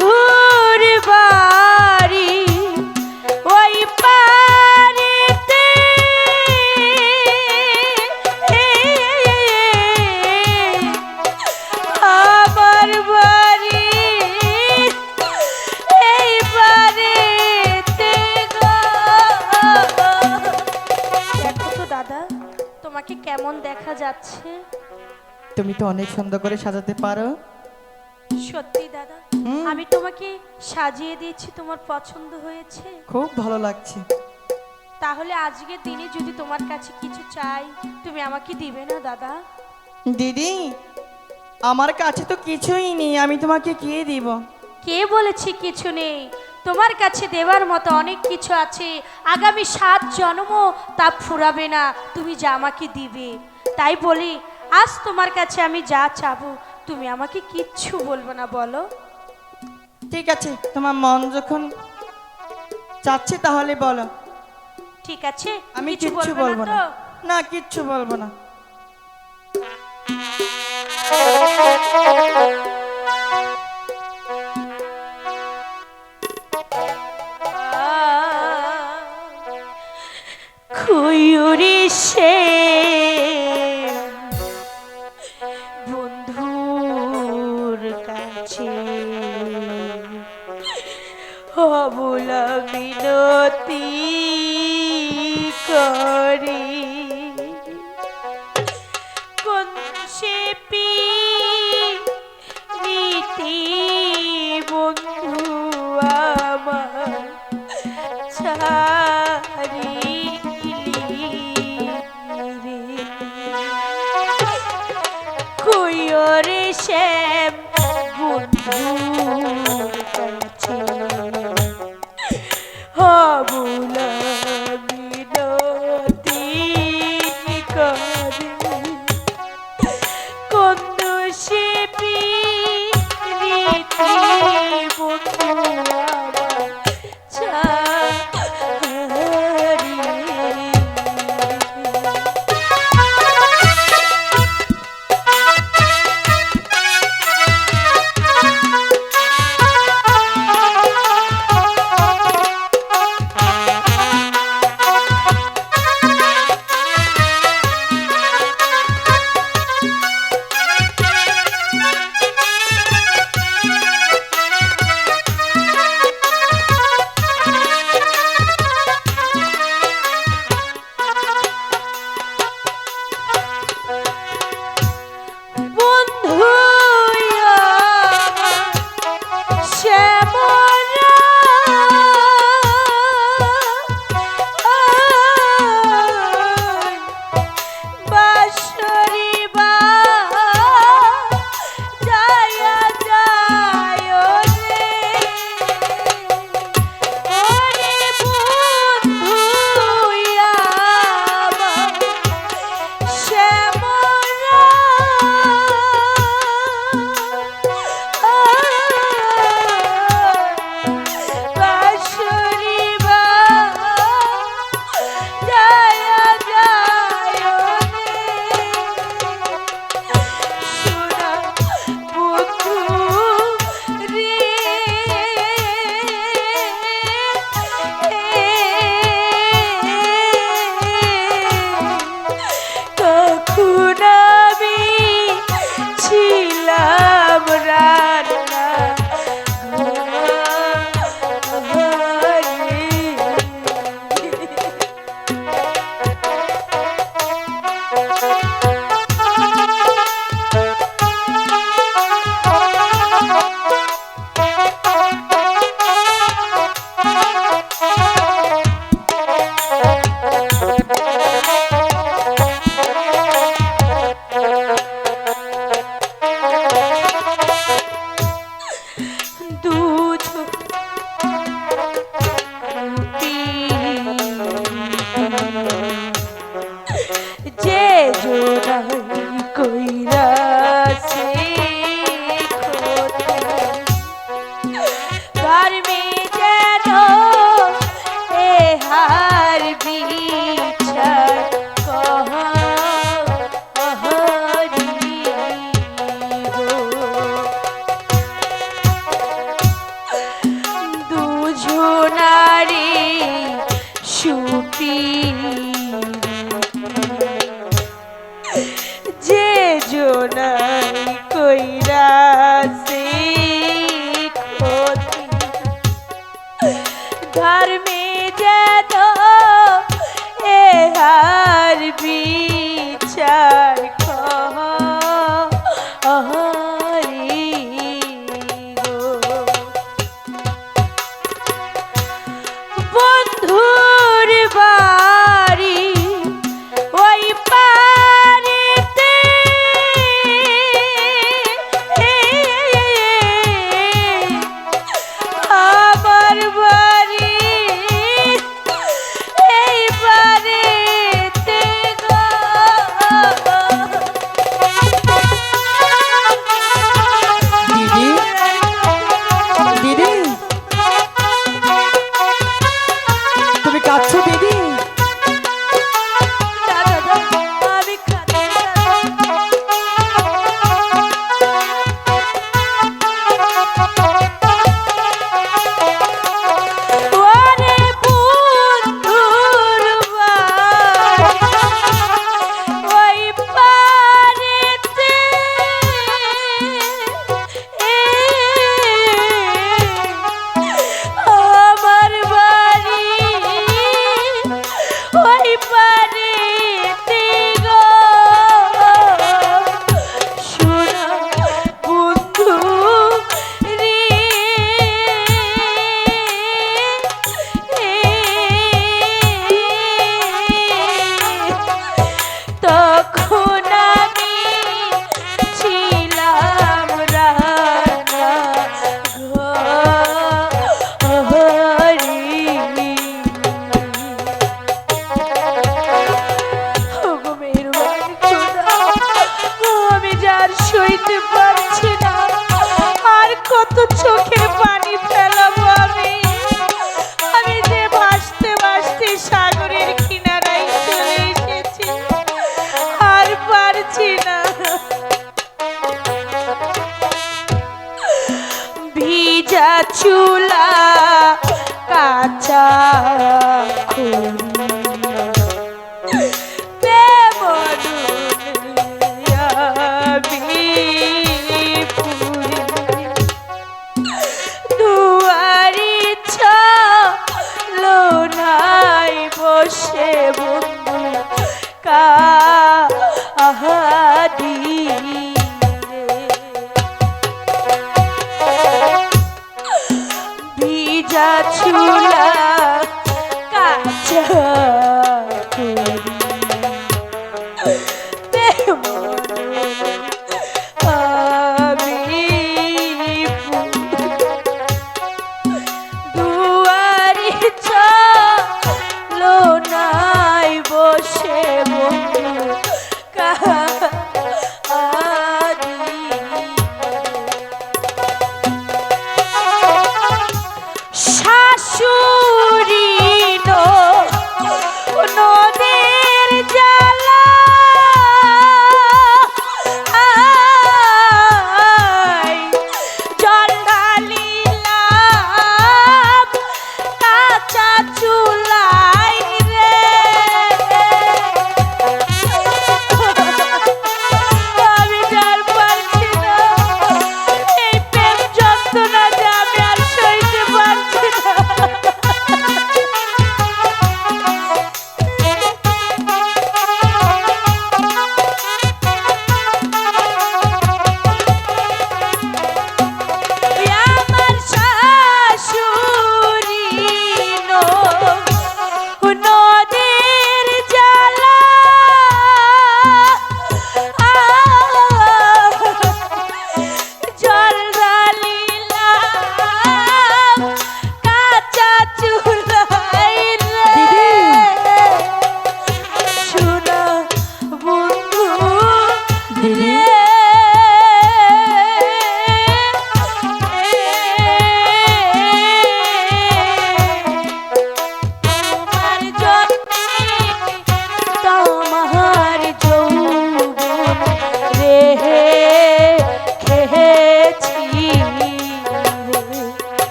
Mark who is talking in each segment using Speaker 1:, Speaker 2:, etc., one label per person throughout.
Speaker 1: বন্ধুর বাড়ি ওই পারেতে আমার বাড়ি এই বাড়িতে দেখো তো দাদা তোমাকে কেমন দেখা যাচ্ছে
Speaker 2: তুমি তো অনেক সুন্দর করে সাজাতে পারো
Speaker 1: সত্যি দাদা। আমি তোমাকে সাজিয়ে দিয়েছি তোমার পছন্দ হয়েছে?
Speaker 2: খুব ভালো লাগছে।
Speaker 1: তাহলে আজকের দিনে যদি তোমার কাছে কিছু চাই তুমি আমাকে দিবে না দাদা?
Speaker 2: দিদি আমার কাছে তো কিছুই নেই আমি তোমাকে কি দিব?
Speaker 1: কে বলেছে কিছু নেই? তোমার কাছে দেওয়ার মতো অনেক কিছু আছে। আগামী সাত জন্মও তা ফুরাবে না তুমি যা আমাকে দিবে। তাই বলি আজ তোমার কাছে আমি যা চাবো তুমি আমাকে কিচ্ছু বলব না বলো।
Speaker 2: ঠিক আছে তোমার মন যখন চাচ্ছে তাহলে বলো।
Speaker 1: ঠিক আছে
Speaker 2: আমি
Speaker 1: কিছু
Speaker 2: কিচ্ছু
Speaker 1: বলব না
Speaker 2: না। না কিচ্ছু বলব না।
Speaker 1: খুয়ুরি সে মিনতি করি। thank you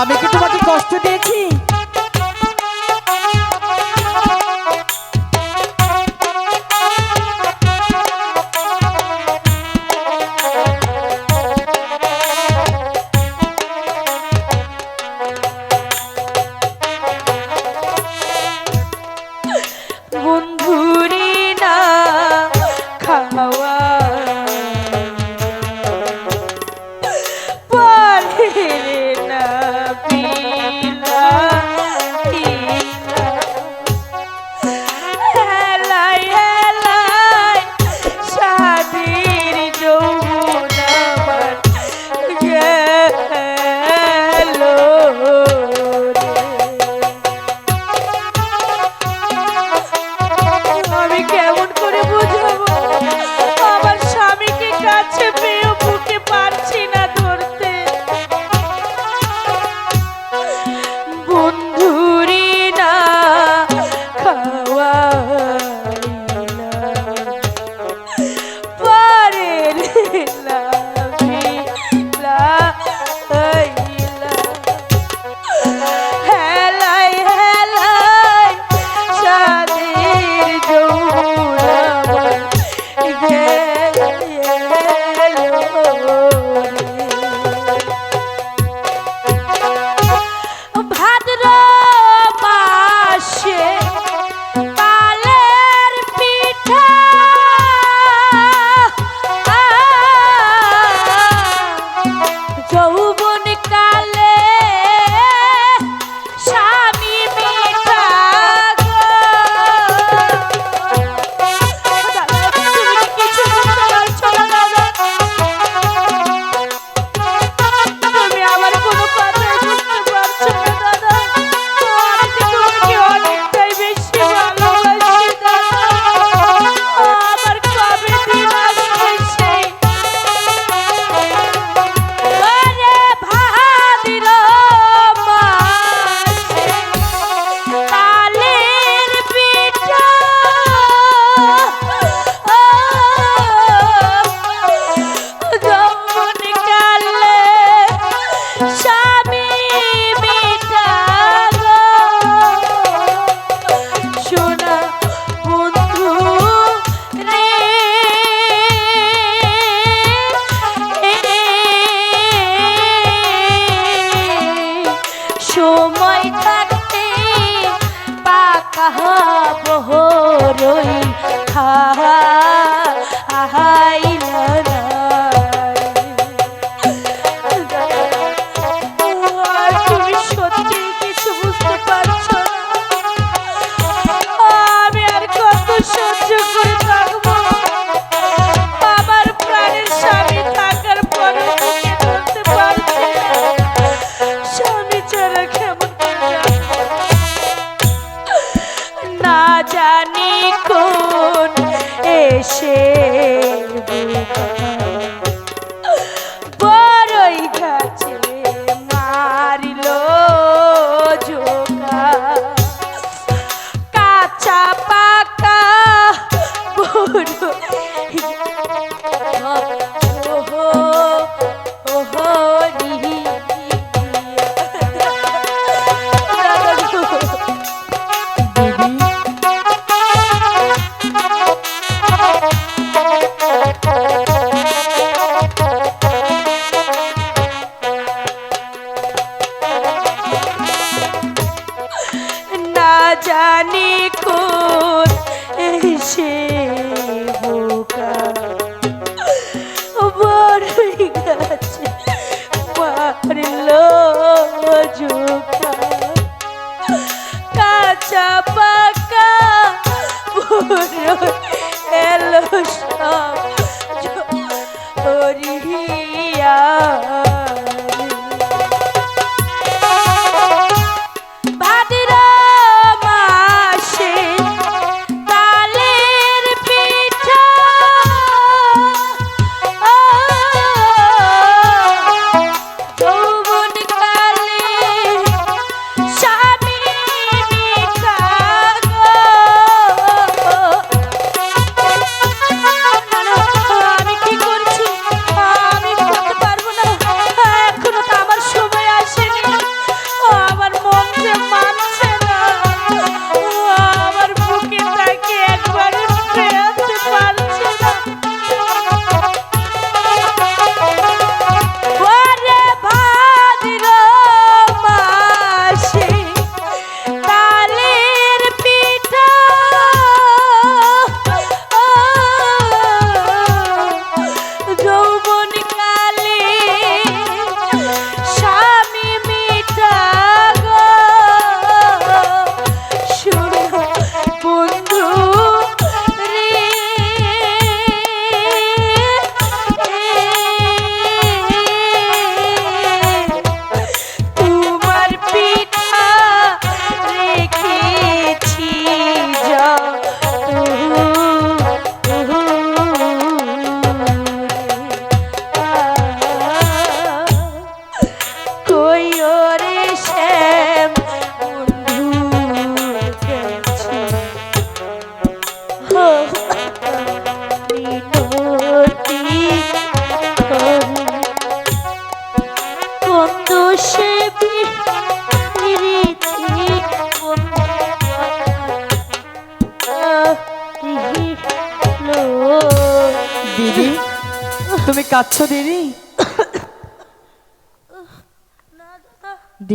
Speaker 2: আমি
Speaker 1: কি তোমাকে কষ্ট দিয়েছি?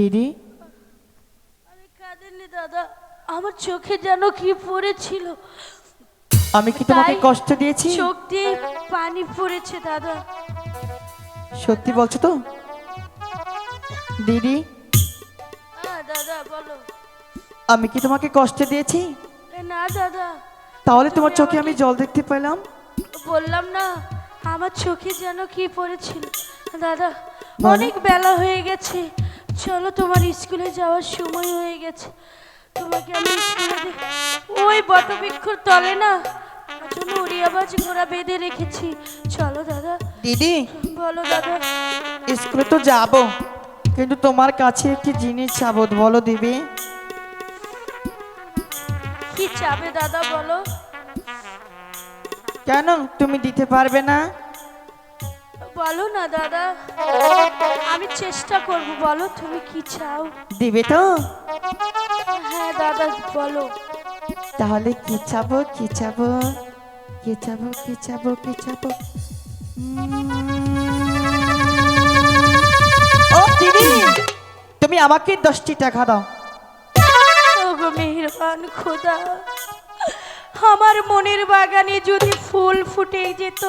Speaker 2: দাদা?
Speaker 1: আমি কাঁদেনি দাদা আমার চোখে যেন কি পড়েছিল।
Speaker 2: আমি কি তোমাকে কষ্ট দিয়েছি?
Speaker 1: চোখ দিয়ে পানি পড়েছে দাদা।
Speaker 2: সত্যি বলছো তো? দিদি?
Speaker 1: হ্যাঁ দাদা বলো।
Speaker 2: আমি কি তোমাকে কষ্ট দিয়েছি?
Speaker 1: না দাদা।
Speaker 2: তাহলে তোমার চোখে আমি জল দেখতে পেলাম।
Speaker 1: বললাম না আমার চোখে যেন কি পড়েছিল। দাদা অনেক বেলা হয়ে গেছে। চলো তোমার স্কুলে যাওয়ার সময় হয়ে গেছে। তোমাকে আমি স্কুলে ওই বটবৃক্ষর তলে না জন্য উড়িয়াবাজ ঘোড়া বেঁধে রেখেছি। চলো দাদা।
Speaker 2: দিদি
Speaker 1: বলো দাদা।
Speaker 2: স্কুলে তো যাব কিন্তু তোমার কাছে একটি জিনিস চাবো বলো দিবি
Speaker 1: কি চাবে দাদা বলো?
Speaker 2: কেন? তুমি দিতে পারবে না?
Speaker 1: বলো না দাদা। আমি চেষ্টা করব বলো তুমি কি চাও?
Speaker 2: দিবে তো?
Speaker 1: হ্যাঁ দাদা বলো।
Speaker 2: তাহলে কি চাবো কি চাবো? কি চাবো কি চাবো কি চাবো? ও দিদি তুমি আমাকে দশটি টাকা দাও।
Speaker 1: ওগো মেহেরবান খোদা। আমার মনের বাগানে যদি ফুল ফুটে যেত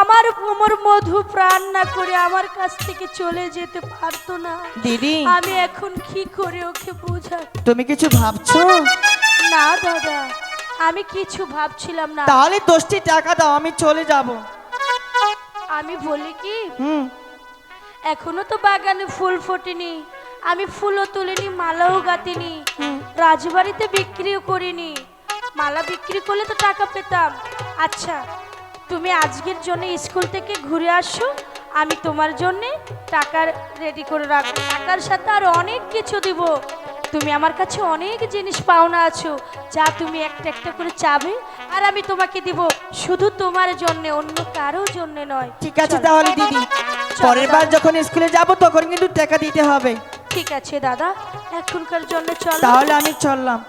Speaker 1: আমার কোমর মধু প্রাণ না করে আমার কাছ থেকে চলে যেতে পারতো না।
Speaker 2: দিদি।
Speaker 1: আমি এখন কি করে ওকে বোঝাই
Speaker 2: তুমি কিছু ভাবছ?
Speaker 1: না দাদা আমি কিছু ভাবছিলাম না।
Speaker 2: তাহলে দশটি টাকা দাও আমি চলে যাব।
Speaker 1: আমি বলি কি?
Speaker 2: হুম।
Speaker 1: এখনও তো বাগানে ফুল ফোটেনি আমি ফুলও তুলিনি মালাও গাঁথিনি রাজবাড়িতে বিক্রিও করিনি। মালা বিক্রি করলে তো টাকা পেতাম। আচ্ছা তুমি আজকের জন্য স্কুল থেকে ঘুরে আসো আমি তোমার জন্য টাকা রেডি করে রাখব। টাকার সাথে আর অনেক কিছু দিব। তুমি আমার কাছে অনেক জিনিস পাওনা আছো যা তুমি একটা একটা করে চাবে আর আমি তোমাকে দিব শুধু তোমার জন্য অন্য কারও জন্য নয়।
Speaker 2: ঠিক আছে তাহলে দিদি পরের বার যখন স্কুলে যাব তখন কিন্তু টাকা দিতে হবে।
Speaker 1: ঠিক আছে দাদা এখনকার জন্য চল।
Speaker 2: তাহলে আমি চললাম।